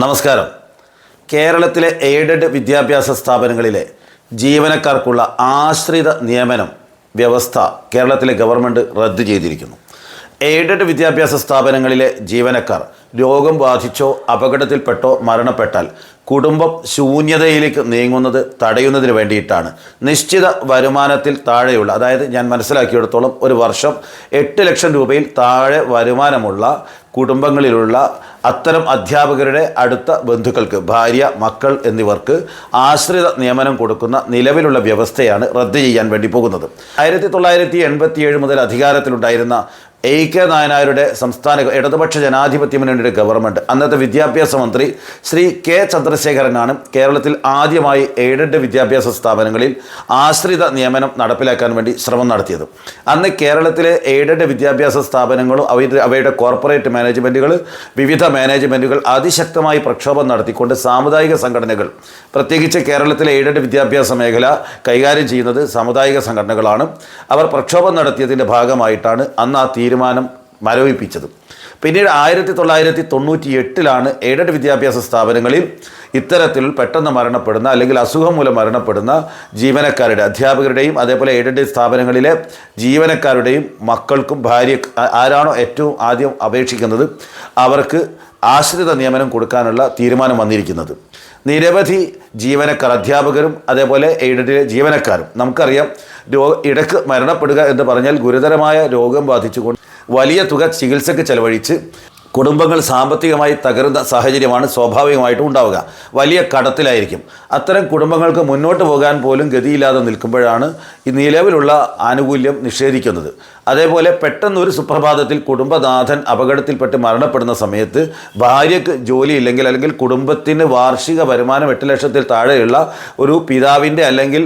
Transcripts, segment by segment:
നമസ്കാരം. കേരളത്തിലെ എയ്ഡഡ് വിദ്യാഭ്യാസ സ്ഥാപനങ്ങളിലെ ജീവനക്കാർക്കുള്ള ആശ്രിത നിയമനം വ്യവസ്ഥ കേരളത്തിലെ ഗവൺമെന്റ് റദ്ദു ചെയ്തിരിക്കുന്നു. എയ്ഡഡ് വിദ്യാഭ്യാസ സ്ഥാപനങ്ങളിലെ ജീവനക്കാർ രോഗം ബാധിച്ചോ അപകടത്തിൽപ്പെട്ടോ മരണപ്പെട്ടാൽ കുടുംബം ശൂന്യതയിലേക്ക് നീങ്ങുന്നത് തടയുന്നതിന് വേണ്ടിയിട്ടാണ്. നിശ്ചിത വരുമാനത്തിൽ താഴെയുള്ള അതായത് ഞാൻ മനസ്സിലാക്കിയെടുത്തോളം ഒരു വർഷം എട്ട് ലക്ഷം രൂപയിൽ താഴെ വരുമാനമുള്ള കുടുംബങ്ങളിലുള്ള അത്തരം അധ്യാപകരുടെ അടുത്ത ബന്ധുക്കൾക്ക് ഭാര്യ മക്കൾ എന്നിവർക്ക് ആശ്രിത നിയമനം കൊടുക്കുന്ന നിലവിലുള്ള വ്യവസ്ഥയാണ് റദ്ദ് ചെയ്യാൻ വേണ്ടി പോകുന്നത്. ആയിരത്തി തൊള്ളായിരത്തി എൺപത്തിയേഴ് മുതൽ അധികാരത്തിലുണ്ടായിരുന്ന എ കെ നായനാരുടെ സംസ്ഥാന ഇടതുപക്ഷ ജനാധിപത്യ മുന്നണിയുടെ ഗവൺമെന്റ് അന്നത്തെ വിദ്യാഭ്യാസ മന്ത്രി ശ്രീ കെ ചന്ദ്രശേഖരനാണ് കേരളത്തിൽ ആദ്യമായി എയ്ഡഡ് വിദ്യാഭ്യാസ സ്ഥാപനങ്ങളിൽ ആശ്രിത നിയമനം നടപ്പിലാക്കാൻ വേണ്ടി ശ്രമം നടത്തിയത്. അന്ന് കേരളത്തിലെ എയ്ഡഡ് വിദ്യാഭ്യാസ സ്ഥാപനങ്ങളും അവയുടെ അവയുടെ കോർപ്പറേറ്റ് മാനേജ്മെന്റുകൾ വിവിധ മാനേജ്മെന്റുകൾ അതിശക്തമായി പ്രക്ഷോഭം നടത്തിക്കൊണ്ട് സാമുദായിക സംഘടനകൾ പ്രത്യേകിച്ച് കേരളത്തിലെ എയ്ഡഡ് വിദ്യാഭ്യാസ മേഖല കൈകാര്യം ചെയ്യുന്നത് സാമുദായിക സംഘടനകളാണ്. അവർ പ്രക്ഷോഭം നടത്തിയതിന്റെ ഭാഗമായിട്ടാണ് അന്ന് ആ തീരുമാനം മരവിപ്പിച്ചത്. പിന്നീട് ആയിരത്തി തൊള്ളായിരത്തി തൊണ്ണൂറ്റി എട്ടിലാണ് എയ്ഡഡ് വിദ്യാഭ്യാസ സ്ഥാപനങ്ങളിൽ ഇത്തരത്തിൽ പെട്ടെന്ന് മരണപ്പെടുന്ന അല്ലെങ്കിൽ അസുഖം മൂലം മരണപ്പെടുന്ന ജീവനക്കാരുടെ അധ്യാപകരുടെയും അതേപോലെ എയ്ഡഡ് സ്ഥാപനങ്ങളിലെ ജീവനക്കാരുടെയും മക്കൾക്കും ഭാര്യ ആരാണോ ഏറ്റവും ആദ്യം അപേക്ഷിക്കുന്നത് അവർക്ക് ആശ്രിത നിയമനം കൊടുക്കാനുള്ള തീരുമാനം വന്നിരിക്കുന്നത്. നിരവധി ജീവനക്കാർ അധ്യാപകരും അതേപോലെ എയ്ഡഡിലെ ജീവനക്കാരും. നമുക്കറിയാം രോഗ ഇടയ്ക്ക് മരണപ്പെടുക എന്ന് പറഞ്ഞാൽ ഗുരുതരമായ രോഗം ബാധിച്ചുകൊണ്ട് വലിയ തുക ചികിത്സയ്ക്ക് ചെലവഴിച്ച് കുടുംബങ്ങൾ സാമ്പത്തികമായി തകരുന്ന സാഹചര്യമാണ് സ്വാഭാവികമായിട്ടും ഉണ്ടാവുക. വലിയ കടത്തിലായിരിക്കും. അത്തരം കുടുംബങ്ങൾക്ക് മുന്നോട്ട് പോകാൻ പോലും ഗതിയില്ലാതെ നിൽക്കുമ്പോഴാണ് ഈ നിലവിലുള്ള ആനുകൂല്യം നിഷേധിക്കുന്നത്. അതേപോലെ പെട്ടെന്ന് ഒരു സുപ്രഭാതത്തിൽ കുടുംബനാഥൻ അപകടത്തിൽപ്പെട്ട് മരണപ്പെടുന്ന സമയത്ത് ഭാര്യയ്ക്ക് ജോലിയില്ലെങ്കിൽ അല്ലെങ്കിൽ കുടുംബത്തിന് വാർഷിക വരുമാനം എട്ട് ലക്ഷത്തിൽ താഴെയുള്ള ഒരു പിതാവിന്റെ അല്ലെങ്കിൽ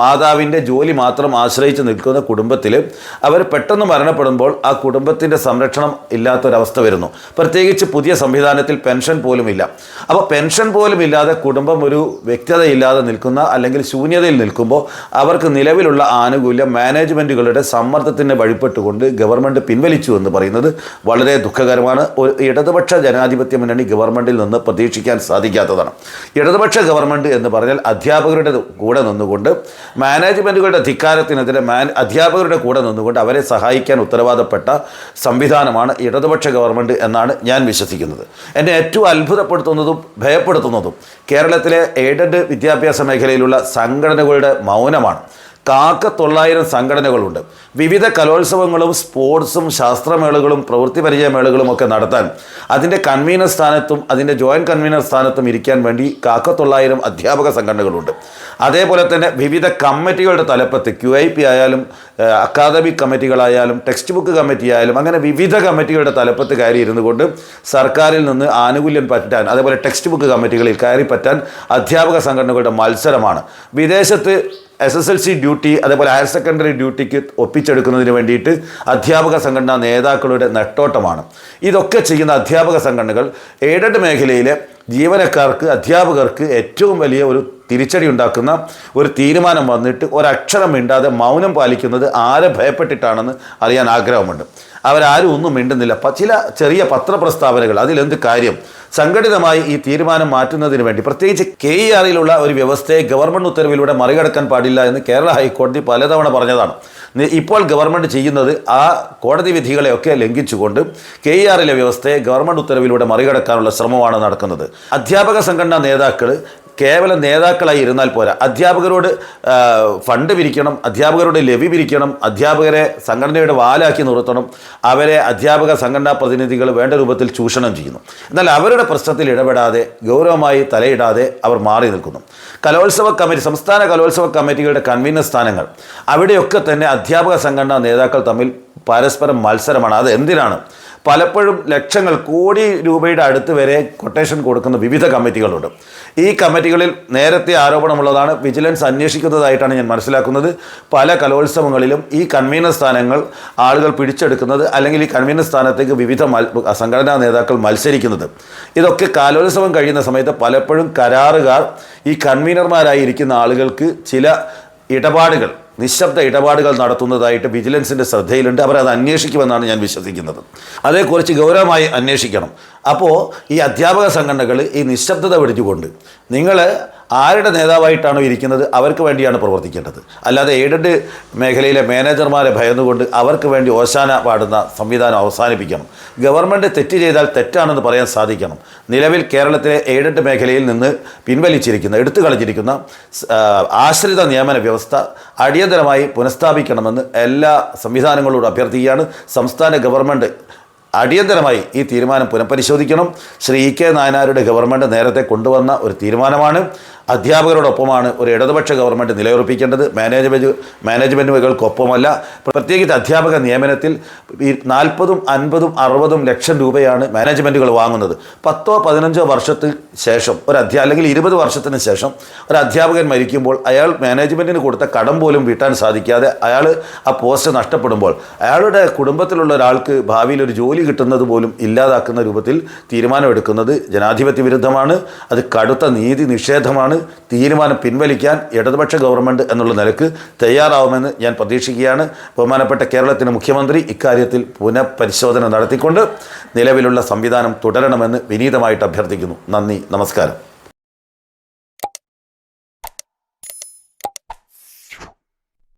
മാതാവിന്റെ ജോലി മാത്രം ആശ്രയിച്ച് നിൽക്കുന്ന കുടുംബത്തിൽ അവർ പെട്ടെന്ന് മരണപ്പെടുമ്പോൾ ആ കുടുംബത്തിന്റെ സംരക്ഷണം ഇല്ലാത്തൊരവസ്ഥ വരുന്നു. പ്രത്യേകിച്ച് പുതിയ സംവിധാനത്തിൽ പെൻഷൻ പോലും ഇല്ല അപ്പോൾ പെൻഷൻ പോലും ഇല്ലാതെ കുടുംബം ഒരു വ്യക്തതയില്ലാതെ നിൽക്കുന്ന അല്ലെങ്കിൽ ശൂന്യതയിൽ നിൽക്കുമ്പോൾ അവർക്ക് നിലവിലുള്ള ആനുകൂല്യം മാനേജ്മെന്റുകളുടെ സമ്മർദ്ദത്തിന് വഴിപ്പെട്ടുകൊണ്ട് ഗവൺമെന്റ് പിൻവലിച്ചു എന്ന് പറയുന്നത് വളരെ ദുഃഖകരമാണ്. ഒരു ഇടതുപക്ഷ ജനാധിപത്യ മുന്നണി ഗവൺമെന്റിൽ നിന്ന് പ്രതീക്ഷിക്കാൻ സാധിക്കാത്തതാണ്. ഇടതുപക്ഷ ഗവൺമെന്റ് എന്ന് പറഞ്ഞാൽ അധ്യാപകരുടെ കൂടെ നിന്നുകൊണ്ട് മാനേജ്മെന്റുകളുടെ അധികാരത്തിനെതിരെ അധ്യാപകരുടെ കൂടെ നിന്നുകൊണ്ട് അവരെ സഹായിക്കാൻ ഉത്തരവാദപ്പെട്ട സംവിധാനമാണ് ഇടതുപക്ഷ ഗവൺമെന്റ് എന്നാണ് ഞാൻ വിശ്വസിക്കുന്നത്. എന്നെ ഏറ്റവും അത്ഭുതപ്പെടുത്തുന്നതും ഭയപ്പെടുത്തുന്നതും കേരളത്തിലെ എയ്ഡഡ് വിദ്യാഭ്യാസ മേഖലയിലുള്ള സംഘടനകളുടെ മൗനമാണ്. കാക്ക തൊള്ളായിരം സംഘടനകളുണ്ട്. വിവിധ കലോത്സവങ്ങളും സ്പോർട്സും ശാസ്ത്രമേളകളും പ്രവൃത്തി പരിചയമേളകളും ഒക്കെ നടത്താൻ അതിന്റെ കൺവീനർ സ്ഥാനത്തും അതിന്റെ ജോയിന്റ് കൺവീനർ സ്ഥാനത്തും ഇരിക്കാൻ വേണ്ടി കാക്ക തൊള്ളായിരം അധ്യാപക സംഘടനകളുണ്ട്. അതേപോലെ തന്നെ വിവിധ കമ്മിറ്റികളുടെ തലപ്പത്ത് ക്യു ഐ പി ആയാലും അക്കാദമിക് കമ്മിറ്റികളായാലും ടെക്സ്റ്റ് ബുക്ക് കമ്മിറ്റി ആയാലും അങ്ങനെ വിവിധ കമ്മിറ്റികളുടെ തലപ്പത്ത് കയറി ഇരുന്നു കൊണ്ട് സർക്കാരിൽ നിന്ന് ആനുകൂല്യം പറ്റാൻ അതേപോലെ ടെക്സ്റ്റ് ബുക്ക് കമ്മിറ്റികളിൽ കയറി പറ്റാൻ അധ്യാപക സംഘടനകളുടെ മത്സരമാണ്. വിദേശത്ത് S S L C duty അതേപോലെ ഹയർ സെക്കൻഡറി ഡ്യൂട്ടിക്ക് ഒപ്പിച്ചെടുക്കുന്നതിന് വേണ്ടിയിട്ട് അധ്യാപക സംഘടനാ നേതാക്കളുടെ നെട്ടോട്ടമാണ്. ഇതൊക്കെ ചെയ്യുന്ന അധ്യാപക സംഘടനകൾ എയ്ഡഡ് മേഖലയിലെ ജീവനക്കാർക്ക് അധ്യാപകർക്ക് ഏറ്റവും വലിയ ഒരു തിരിച്ചടി ഉണ്ടാക്കുന്ന ഒരു തീരുമാനം വന്നിട്ട് ഒരക്ഷരം മിണ്ടാതെ മൗനം പാലിക്കുന്നത് ആരെ ഭയപ്പെട്ടിട്ടാണെന്ന് അറിയാൻ ആഗ്രഹമുണ്ട്. അവരാരും ഒന്നും മിണ്ടുന്നില്ല. ചില ചെറിയ പത്രപ്രസ്താവനകൾ അതിലെന്ത് കാര്യം? സംഘടിതമായി ഈ തീരുമാനം മാറ്റുന്നതിന് വേണ്ടി പ്രത്യേകിച്ച് കെ ഇ ആറിലുള്ള ഒരു വ്യവസ്ഥയെ ഗവൺമെന്റ് ഉത്തരവിലൂടെ മറികടക്കാൻ പാടില്ല എന്ന് കേരള ഹൈക്കോടതി പലതവണ പറഞ്ഞതാണ്. ഇപ്പോൾ ഗവൺമെന്റ് ചെയ്യുന്നത് ആ കോടതി വിധികളെയൊക്കെ ലംഘിച്ചുകൊണ്ട് കെ ഇ ആറിലെ വ്യവസ്ഥയെ ഗവൺമെന്റ് ഉത്തരവിലൂടെ മറികടക്കാനുള്ള ശ്രമമാണ് നടക്കുന്നത്. അധ്യാപക സംഘടനാ നേതാക്കൾ കേവലം നേതാക്കളായി ഇരുന്നാൽ പോരാ. അധ്യാപകരോട് ഫണ്ട് പിരിക്കണം അധ്യാപകരോട് ലവി പിരിക്കണം അധ്യാപകരെ സംഘടനയുടെ വാലാക്കി നിർത്തണം അവരെ അധ്യാപക സംഘടനാ പ്രതിനിധികൾ വേണ്ട രൂപത്തിൽ ചൂഷണം ചെയ്യുന്നു. എന്നാൽ അവരുടെ പ്രശ്നത്തിൽ ഇടപെടാതെ ഗൗരവമായി തലയിടാതെ അവർ മാറി നിൽക്കുന്നു. കലോത്സവ കമ്മിറ്റി സംസ്ഥാന കലോത്സവ കമ്മിറ്റികളുടെ കൺവീനർ സ്ഥാനങ്ങൾ അവിടെയൊക്കെ തന്നെ അധ്യാപക സംഘടനാ നേതാക്കൾ തമ്മിൽ പരസ്പരം മത്സരമാണ്. അത് എന്തിനാണ്? പലപ്പോഴും ലക്ഷങ്ങൾ കോടി രൂപയുടെ അടുത്ത് വരെ കൊട്ടേഷൻ കൊടുക്കുന്ന വിവിധ കമ്മിറ്റികളുണ്ട്. ഈ കമ്മിറ്റികളിൽ നേരത്തെ ആരോപണമുള്ളതാണ്. വിജിലൻസ് അന്വേഷിക്കുന്നതായിട്ടാണ് ഞാൻ മനസ്സിലാക്കുന്നത്. പല കലോത്സവങ്ങളിലും ഈ കൺവീനർ സ്ഥാനങ്ങൾ ആളുകൾ പിടിച്ചെടുക്കുന്നത് അല്ലെങ്കിൽ ഈ കൺവീനർ സ്ഥാനത്തേക്ക് വിവിധ സംഘടനാ നേതാക്കൾ മത്സരിക്കുന്നത്. ഇതൊക്കെ കലോത്സവം കഴിയുന്ന സമയത്ത് പലപ്പോഴും കരാറുകാർ ഈ കൺവീനർമാരായിരിക്കുന്ന ആളുകൾക്ക് ചില ഇടപാടുകൾ നിശബ്ദ ഇടപാടുകൾ നടത്തുന്നതായിട്ട് വിജിലൻസിന്റെ ശ്രദ്ധയിലുണ്ട്. അവരത് അന്വേഷിക്കുമെന്നാണ് ഞാൻ വിശ്വസിക്കുന്നത്. അതേക്കുറിച്ച് ഗൗരവമായി അന്വേഷിക്കണം. അപ്പോൾ ഈ അധ്യാപക സംഘടനകൾ ഈ നിശബ്ദത പിടിച്ചുകൊണ്ട് നിങ്ങൾ ആരുടെ നേതാവായിട്ടാണോ ഇരിക്കുന്നത് അവർക്ക് വേണ്ടിയാണ് പ്രവർത്തിക്കേണ്ടത്. അല്ലാതെ എയ്ഡഡ് മേഖലയിലെ മാനേജർമാരെ ഭയന്നുകൊണ്ട് അവർക്ക് വേണ്ടി ഓശാന പാടുന്ന സംവിധാനം അവസാനിപ്പിക്കണം. ഗവൺമെന്റ് തെറ്റ് ചെയ്താൽ തെറ്റാണെന്ന് പറയാൻ സാധിക്കണം. നിലവിൽ കേരളത്തിലെ എയ്ഡഡ് മേഖലയിൽ നിന്ന് പിൻവലിച്ചിരിക്കുന്ന എടുത്തു കളഞ്ഞിരിക്കുന്ന ആശ്രിത നിയമന വ്യവസ്ഥ അടിയന്തരമായി പുനഃസ്ഥാപിക്കണമെന്ന് എല്ലാ സംവിധാനങ്ങളോടും അഭ്യർത്ഥിക്കുകയാണ്. സംസ്ഥാന ഗവൺമെന്റ് അടിയന്തരമായി ഈ തീരുമാനം പുനഃപരിശോധിക്കണം. ശ്രീ ഇ കെ നായനാരുടെ ഗവൺമെന്റ് നേരത്തെ കൊണ്ടുവന്ന ഒരു തീരുമാനമാണ്. അധ്യാപകരോടൊപ്പമാണ് ഒരു ഇടതുപക്ഷ ഗവൺമെന്റ് നിലയുറപ്പിക്കേണ്ടത്. മാനേജ്മെന്റ് മാനേജ്മെന്റുകൾക്കൊപ്പമല്ല പ്രത്യേകിച്ച് അധ്യാപക നിയമനത്തിൽ ഈ നാൽപ്പതും അൻപതും അറുപതും ലക്ഷം രൂപയാണ് മാനേജ്മെന്റുകൾ വാങ്ങുന്നത്. പത്തോ പതിനഞ്ചോ വർഷത്തിന് ശേഷം ഒരു അധ്യാ അല്ലെങ്കിൽ ഇരുപത് വർഷത്തിന് ശേഷം ഒരു അധ്യാപകൻ മരിക്കുമ്പോൾ അയാൾ മാനേജ്മെന്റിന് കൊടുത്ത കടം പോലും വീട്ടാൻ സാധിക്കാതെ അയാൾ ആ പോസ്റ്റ് നഷ്ടപ്പെടുമ്പോൾ അയാളുടെ കുടുംബത്തിലുള്ള ഒരാൾക്ക് ഭാവിയിൽ ഒരു ജോലി കിട്ടുന്നത് പോലും ഇല്ലാതാക്കുന്ന രൂപത്തിൽ തീരുമാനമെടുക്കുന്നത് ജനാധിപത്യ വിരുദ്ധമാണ് അത് കടുത്ത നീതി നിഷേധമാണ്. തീരുമാനം പിൻവലിക്കാൻ ഇടതുപക്ഷ ഗവൺമെന്റ് എന്നുള്ള നിലയ്ക്ക് തയ്യാറാവുമെന്ന് ഞാൻ പ്രതീക്ഷിക്കുകയാണ്. ബഹുമാനപ്പെട്ട കേരളത്തിന്റെ മുഖ്യമന്ത്രി ഇക്കാര്യത്തിൽ പുനഃപരിശോധന നടത്തിക്കൊണ്ട് നിലവിലുള്ള സംവിധാനം തുടരണമെന്ന് വിനീതമായിട്ട് അഭ്യർത്ഥിക്കുന്നു. നന്ദി നമസ്കാരം.